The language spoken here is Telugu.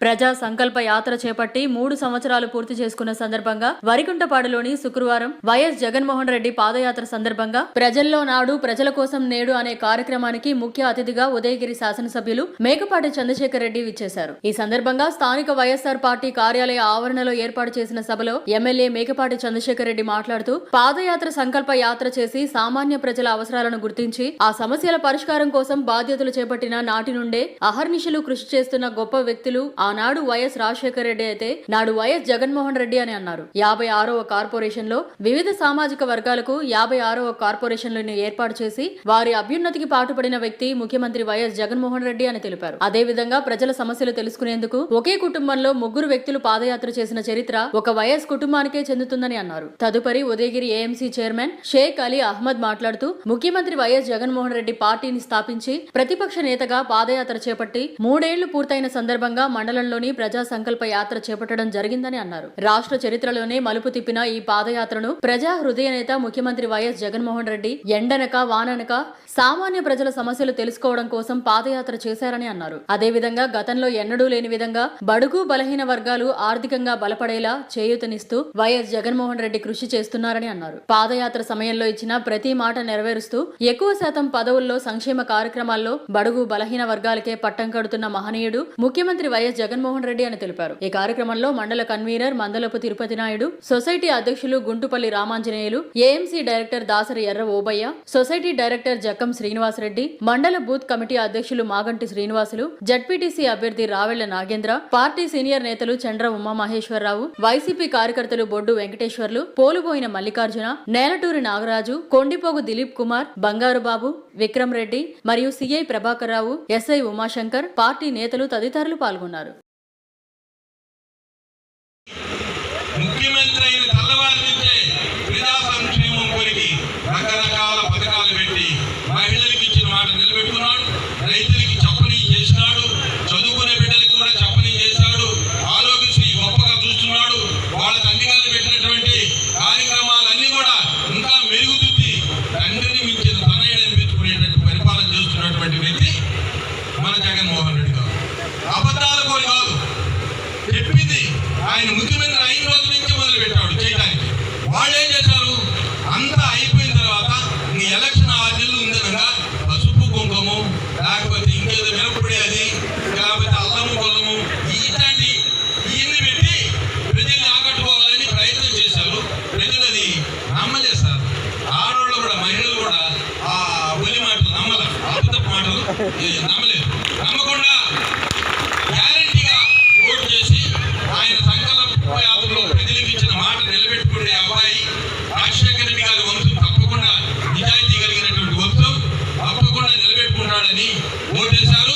ప్రజా సంకల్ప యాత్ర చేపట్టి మూడు సంవత్సరాలు పూర్తి చేసుకున్న సందర్భంగా వరికుంటపాడులోని శుక్రవారం వైఎస్ జగన్మోహన్ రెడ్డి పాదయాత్ర సందర్భంగా ప్రజల్లో నాడు ప్రజల కోసం నేడు అనే కార్యక్రమానికి ముఖ్య అతిథిగా ఉదయగిరి శాసనసభ్యులు మేకపాటి చంద్రశేఖర్ రెడ్డి విచ్చేశారు. ఈ సందర్భంగా స్థానిక వైఎస్ఆర్ పార్టీ కార్యాలయ ఆవరణలో ఏర్పాటు చేసిన సభలో ఎమ్మెల్యే మేకపాటి చంద్రశేఖర్ రెడ్డి మాట్లాడుతూ పాదయాత్ర సంకల్ప యాత్ర చేసి సామాన్య ప్రజల అవసరాలను గుర్తించి ఆ సమస్యల పరిష్కారం కోసం బాధ్యతలు చేపట్టిన నాటి నుండే అహర్నిశలు కృషి చేస్తున్న గొప్ప వ్యక్తులు ఆనాడు వైఎస్ రాజశేఖర రెడ్డి అయితే నాడు వైఎస్ జగన్మోహన్ రెడ్డి అని అన్నారు. యాభై ఆరవ కార్పొరేషన్లో వివిధ సామాజిక వర్గాలకు యాభై ఆరవ కార్పొరేషన్లను ఏర్పాటు చేసి వారి అభ్యున్నతికి పాటుపడిన వ్యక్తి ముఖ్యమంత్రి వైఎస్ జగన్మోహన్ రెడ్డి అని తెలిపారు. అదే విధంగా ప్రజల సమస్యలు తెలుసుకునేందుకు ఒకే కుటుంబంలో ముగ్గురు వ్యక్తులు పాదయాత్ర చేసిన చరిత్ర ఒక వైఎస్ కుటుంబానికే చెందుతుందని అన్నారు. తదుపరి ఉదయగిరి ఏఎంసీ చైర్మన్ షేక్ అలీ అహ్మద్ మాట్లాడుతూ ముఖ్యమంత్రి వైఎస్ జగన్మోహన్ రెడ్డి పార్టీని స్థాపించి ప్రతిపక్ష నేతగా పాదయాత్ర చేపట్టి మూడేళ్ళు పూర్తయిన సందర్భంగా మండల మండలంలోని ప్రజా సంకల్ప యాత్ర చేపట్టడం జరిగిందని అన్నారు. రాష్ట్ర చరిత్రలోనే మలుపు తిప్పిన ఈ పాదయాత్రను ప్రజా హృదయ నేత ముఖ్యమంత్రి వైఎస్ జగన్మోహన్ రెడ్డి ఎండనక వాననక సామాన్య ప్రజల సమస్యలు తెలుసుకోవడం కోసం పాదయాత్ర చేశారని అన్నారు. అదేవిధంగా గతంలో ఎన్నడూ లేని విధంగా బడుగు బలహీన వర్గాలు ఆర్థికంగా బలపడేలా చేయూతనిస్తూ వైఎస్ జగన్మోహన్ రెడ్డి కృషి చేస్తున్నారని అన్నారు. పాదయాత్ర సమయంలో ఇచ్చిన ప్రతి మాట నెరవేరుస్తూ ఎక్కువ శాతం పదవుల్లో సంక్షేమ కార్యక్రమాల్లో బడుగు బలహీన వర్గాలకే పట్టం కడుతున్న మహనీయుడు ముఖ్యమంత్రి వైఎస్ జగన్మోహన్ రెడ్డి అని తెలిపారు. ఈ కార్యక్రమంలో మండల కన్వీనర్ మందలపు తిరుపతి నాయుడు సొసైటీ అధ్యక్షులు Guntupalli Ramanjaneyulu AMC director Dasari Erra Obaiah society director Jakkam Srinivasareddy మండల బూత్ కమిటీ అధ్యక్షులు మాగంటి శ్రీనివాసులు జడ్పీటీసీ అభ్యర్థి రావెళ్ళ నాగేంద్ర పార్టీ సీనియర్ నేతలు చంద్ర ఉమామహేశ్వరరావు వైసీపీ కార్యకర్తలు బొడ్డు వెంకటేశ్వర్లు పోలుబోయిన మల్లికార్జున నేలటూరి నాగరాజు కొండిపోగు దిలీప్ కుమార్ బంగారు బాబు విక్రమ్ రెడ్డి మరియు CI Prabhakar Rao SI Umashankar party నేతలు తదితరులు పాల్గొన్నారు. ముఖ్యమంత్రి అయిన తెల్లవారి నుంచే ప్రజా సంక్షేమం కొరికి రకరకాల పథకాలు పెట్టి మహిళలకు ఇచ్చిన మాట నిలబెట్టుకున్నాడు రైతులకి చెప్పని చేసినాడు చదువుకునే బిడ్డలకు కూడా చెప్పని చేశాడు ఆరోగ్యశ్రీ గొప్పగా చూస్తున్నాడు వాళ్ళకి అన్ని పెట్టినటువంటి కార్యక్రమాలన్నీ కూడా ఇంకా మెరుగుదిద్ది తండ్రిని మించిన తనయుడు అనిపించుకునేటువంటి పరిపాలన చేస్తున్నటువంటి వ్యక్తి మన జగన్మోహన్ రెడ్డి గారు. అబద్ధాలు కోరి కాదు. చెప్పింది ఆయన నమ్మకుండా గ్యారంటీగా ఓటు చేసి ఆయన సంకల్ప యాత్రలో ప్రజలకు ఇచ్చిన మాట నిలబెట్టుకునే అబ్బాయి రాజశేఖర రెడ్డి గారి వంతు తప్పకుండా నిజాయితీ కలిగినటువంటి వంతు తప్పకుండా నిలబెట్టుకుంటాడని ఓటేశారు.